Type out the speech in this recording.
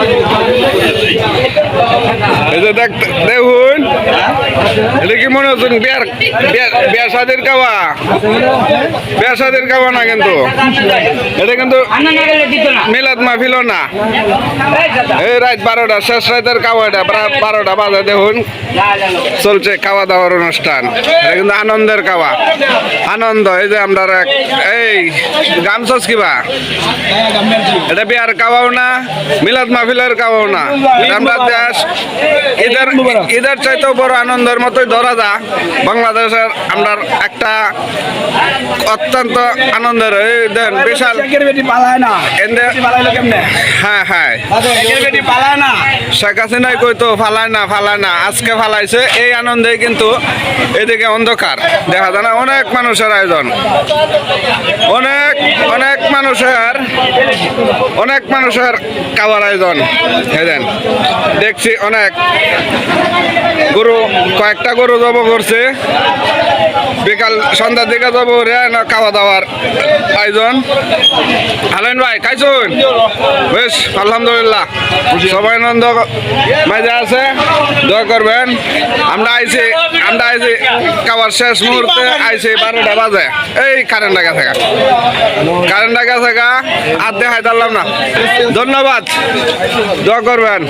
Thank you. দেখ দেখুন, এটা কি মনে হচ্ছে বিয়ার বিয়ার- সাদের কাওয়া? বিয়ার সাদের কাওয়া না কিন্তু। এটা কিন্তু মিলাদ মাহফিল না। এই রাত বারোটা, শেষ রাতের কাওয়া এটা, প্রায় বারোটা বাজে, দেখুন। চলছে খাওয়া দাওয়ার অনুষ্ঠান। এটা কিন্তু আনন্দের খাওয়া আনন্দ, এই যে আমরা এই গামছস কিবা এটা বিয়ার খাওয়াও না, মিলাদ মাহফিলের খাওয়াও না। আমরা দেশ ঈদের চাইতেও বড় আনন্দের মতোই ধরা যা। বাংলাদেশের আমরা একটা অত্যন্ত আনন্দের দেন বিশাল হ্যাঁ হ্যাঁ। শেখ হাসিনাই কইতো ফালায় না ফালায় না আজকে ফালাইছে। এই আনন্দে কিন্তু এদিকে অন্ধকার। দেখা যায় না অনেক মানুষের আয়োজন। অনেক অনেক মানুষের অনেক মানুষের খাবার আয়োজন। হেদেন দেখছি অনেক। গরু, কয়েকটা গরু জব করছে। বিকাল সন্ধ্যার দিকে যাব রে না খাওয়া দাওয়ার আয়োজন। হালেন ভাই, খাইছুন? বেশ, আলহামদুলিল্লাহ। সবাই আনন্দ মজা আছে, দোয়া করবেন। আমরা আইছি আমরা আইছি খাবার শেষ মুহূর্তে, আইছি বারোটা বাজে। এই কারেন্ট গেছে গা কারেন্ট গেছে গা আর দেখাই দিলাম না। ধন্যবাদ। দোয়া করবেন।